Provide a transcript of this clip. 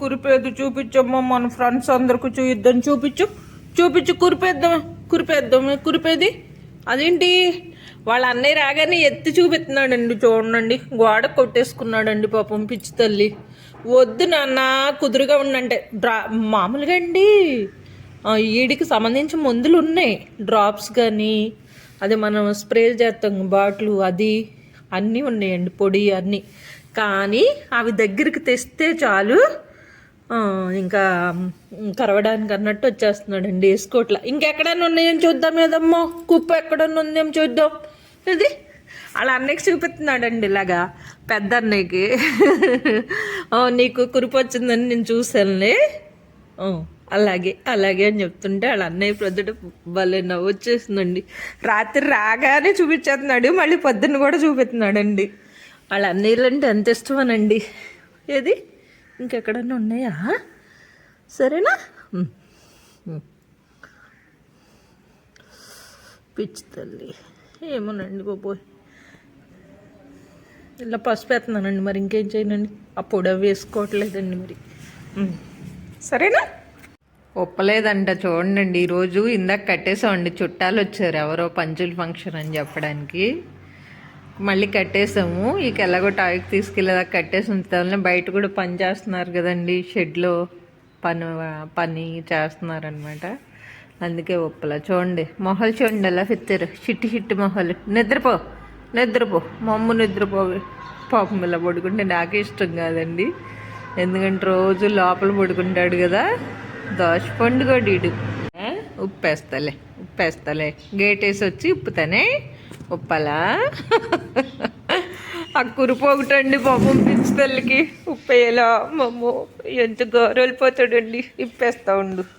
కురిపేది చూపించమ్మా మన ఫ్రెండ్స్ అందరికి చూయిద్దాం చూపించు. చూపించు కురిపేద్దాం కురిపేద్దాం కురిపేది? అదేంటి? వాళ్ళ అన్నయ్య రాగానే ఎత్తి చూపిస్తున్నాడండి చూడండి. గోడ కొట్టేసుకున్నాడండి పాపం పిచ్చి తల్లి. వద్దు నాన్న కుదురుగా ఉండంటే. డ్రా మామూలుగా అండి. వీడికి ఈడికి సంబంధించి మందులు ఉన్నాయి. డ్రాప్స్ కానీ అది మనం స్ప్రే చేస్తాం బాటిల్ అది అన్నీ ఉన్నాయండి పొడి అన్నీ. కానీ అవి దగ్గరికి తెస్తే చాలు. ఇంకా కరవడానికి అన్నట్టు వచ్చేస్తున్నాడండి స్కూట్లో. ఇంకెక్కడైనా ఉన్నాయని చూద్దాం ఏదమ్మో. కుప్ప ఎక్కడన్నా ఉందేమో చూద్దాం. ఇది వాళ్ళ అన్నయ్యకి చూపిస్తున్నాడండి ఇలాగా. పెద్ద అన్నయ్యకి. నీకు కురుపు వచ్చిందని నేను చూశానులే. అలాగే అలాగే అని చెప్తుంటే వాళ్ళ అన్నయ్య ప్రొద్దుట భలే నవ్వు వచ్చేసిందండి రాత్రి రాగానే చూపించేస్తున్నాడు మళ్ళీ పొద్దున్న కూడా చూపిస్తున్నాడండి. వాళ్ళ అన్నయ్యలు అంటే ఎంత ఇష్టమనండి. ఏది? ఇంకెక్కడన్నా ఉన్నాయా? సరేనా? పిచ్చి తల్లి. ఏమోనండి బాబోయ్. ఇలా పసుపు వేస్తున్నానండి మరి ఇంకేం చేయనండి? ఆ పొడి వేసుకోవట్లేదండి మరి. సరేనా? ఒప్పలేదంట చూడండి ఈరోజు ఇందాక కట్టేసామండి చుట్టాలు వచ్చారు. ఎవరో పంచుల ఫంక్షన్ అని చెప్పడానికి. మళ్ళీ కట్టేసాము. ఇక ఎలాగో టాయ్కి తీసుకెళ్ళేదాకా కట్టేసి ఉంచుతామని బయట కూడా పని చేస్తున్నారు కదండి. షెడ్లో పని పని చేస్తున్నారనమాట అందుకే ఒప్పలా. చూడండి మొహలు చూడండి ఎలా ఫిత్తారు. చిట్టి చిట్టి మొహలు. నిద్రపో నిద్రపో. మా అమ్మ పాపం ఇలా పడుకుంటే నాకు ఇష్టం కాదండి. ఎందుకంటే రోజు లోపల పడుకుంటాడు కదా. దోషపండు కూడా ఇడు. ఆ, ఉప్పేస్తలే ఉప్పేస్తలే. గేట్ వేసి వచ్చి ఉప్పుతానే ఉప్పలా ఆ కురిపోగుటండి పాపం పిచ్చి తల్లికి. ఉప్పేయాలా? మమ్మో ఎంత గౌరవలిపోతాడండి ఇప్పేస్తా ఉండు.